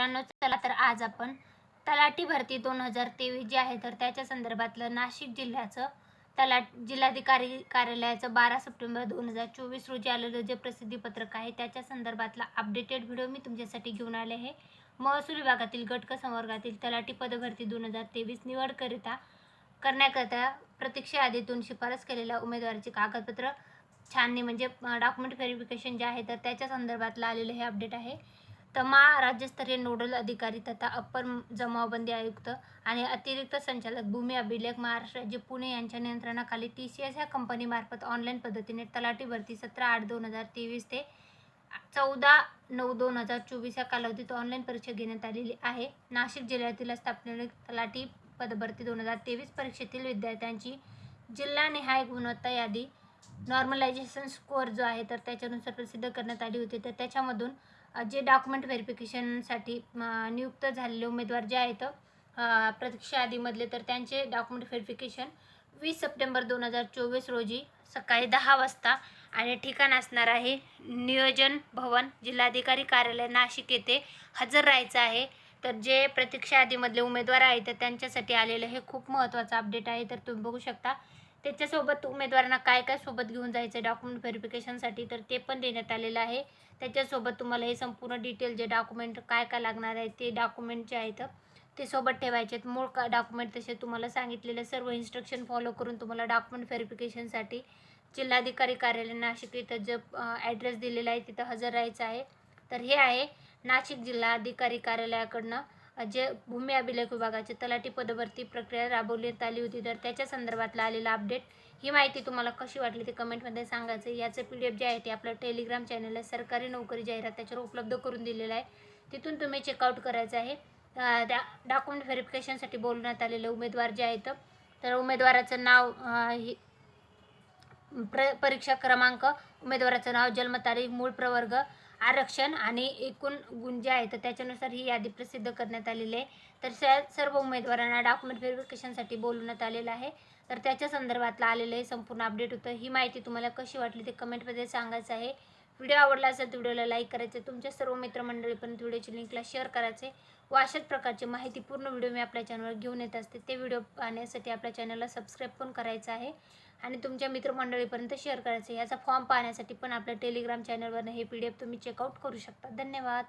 मित्रांनो चला तर आज आपण तलाठी भरती दोन हजार तेवीस जे आहे तर त्याच्या संदर्भातलं नाशिक जिल्ह्याचं तलाट जिल्हाधिकारी कार्यालयाचं बारा सप्टेंबर दोन हजार चोवीस रोजी आलेलं जे प्रसिद्धीपत्रक आहे त्याच्या संदर्भातला अपडेटेड व्हिडिओ मी तुमच्यासाठी घेऊन आले आहे. महसूल विभागातील गटक संवर्गातील तलाठी पदभरती दोन हजार तेवीस निवडकरिता करण्याकरिता प्रतीक्षा यादीतून शिफारस केलेल्या उमेदवाराची कागदपत्र छाननी म्हणजे डॉक्युमेंट व्हेरिफिकेशन जे आहे तर त्याच्या संदर्भातलं आलेलं हे अपडेट आहे. तमा राज्यस्तरीय नोडल अधिकारी तथा अप्पर जमावबंदी आयुक्त आणि अतिरिक्त संचालक भूमी अभिलेख महाराष्ट्र राज्य पुणे यांच्या नियंत्रणाखाली टी सी एस ह्या कंपनीमार्फत ऑनलाईन पद्धतीने तलाठी भरती सतरा आठ दोन हजार तेवीस ते चौदा नऊ दोन हजार चोवीस या कालावधीत ऑनलाईन परीक्षा घेण्यात आलेली आहे. नाशिक जिल्ह्यातील स्थापनेने तलाठी पदभरती दोन हजार तेवीस परीक्षेतील विद्यार्थ्यांची जिल्हानिहाय गुणवत्ता यादी नॉर्मलायझेशन स्कोअर जो आहे तर त्याच्यानुसार प्रसिद्ध करण्यात आली होती. तर त्याच्यामधून जे डॉक्युमेंट व्हेरिफिकेशनसाठी नियुक्त झालेले उमेदवार जे आहेत प्रतीक्षा यादीमधले तर त्यांचे डॉक्युमेंट व्हेरिफिकेशन वीस सप्टेंबर दोन हजार चोवीस रोजी सकाळी दहा वाजता आणि ठिकाण असणार आहे नियोजन भवन जिल्हाधिकारी कार्यालय नाशिक येथे हजर राहायचं आहे. तर जे प्रतीक्षा यादीमधले उमेदवार आहेत तर त्यांच्यासाठी आलेलं हे खूप महत्त्वाचं अपडेट आहे. तर तुम्ही बघू शकता त्याच्यासोबत उमेदवारांना काय काय सोबत घेऊन जायचं डॉक्युमेंट व्हेरिफिकेशनसाठी तर ते पण देण्यात आलेलं आहे. त्याच्यासोबत तुम्हाला हे संपूर्ण डिटेल जे डॉक्युमेंट काय काय लागणार आहे ते डॉक्युमेंट जे आहेत ते सोबत ठेवायचे आहेत. मूळ का डॉक्युमेंट तसे तुम्हाला सांगितलेले सर्व इन्स्ट्रक्शन फॉलो करून तुम्हाला डॉक्युमेंट व्हेरिफिकेशनसाठी जिल्हाधिकारी कार्यालय नाशिक इथं जो ॲड्रेस दिलेला आहे तिथं हजर राहायचं आहे. तर हे आहे नाशिक जिल्हाधिकारी कार्यालयाकडनं जे भूमी अभिलेख विभागाचे तलाठी पदभरती प्रक्रिया राबवण्यात आली होती तर त्याच्या संदर्भातला आलेला अपडेट ही माहिती तुम्हाला कशी वाटली ते कमेंटमध्ये सांगायचं. याचं पी डी एफ जे आहे ते आपलं टेलिग्राम चॅनल आहे सरकारी नोकरी जाहिरात त्याच्यावर उपलब्ध करून दिलेलं आहे. तिथून तुम्ही चेकआउट करायचं आहे. त्या डॉक्युमेंट व्हेरिफिकेशनसाठी बोलण्यात आलेले उमेदवार जे आहेत तर उमेदवाराचं नाव ही प्र परीक्षा क्रमांक उमेदवाराचं नाव जन्मतारीख मूळ प्रवर्ग आरक्षण आणि एकूण गुण जे आहे तर त्याच्यानुसार ही यादी प्रसिद्ध करण्यात आलेली आहे. तर स सर्व उमेदवारांना डॉक्युमेंट व्हेरिफिकेशनसाठी बोलवण्यात आलेलं आहे. तर त्याच्या संदर्भातला आलेलं हे संपूर्ण अपडेट होतं. ही माहिती तुम्हाला कशी वाटली ते कमेंटमध्ये सांगायचं आहे. व्हिडिओ आवडला असेल तर व्हिडिओला लाईक करायचे तुमच्या सर्व मित्रमंडळीपर्यंत व्हिडिओची लिंकला शेअर करायचे व अशाच प्रकारचे माहितीपूर्ण व्हिडिओ मी आपल्या चॅनलवर घेऊन येत असते. ते व्हिडिओ पाहण्यासाठी आपल्या चॅनलला सबस्क्राईब पण करायचं आहे आणि तुमच्या मित्रमंडळीपर्यंत शेअर करायचं आहे. याचा फॉर्म पाहण्यासाठी पण आपल्या टेलिग्राम चॅनलवरनं हे पी डी एफ तुम्ही चेकआउट करू शकता. धन्यवाद.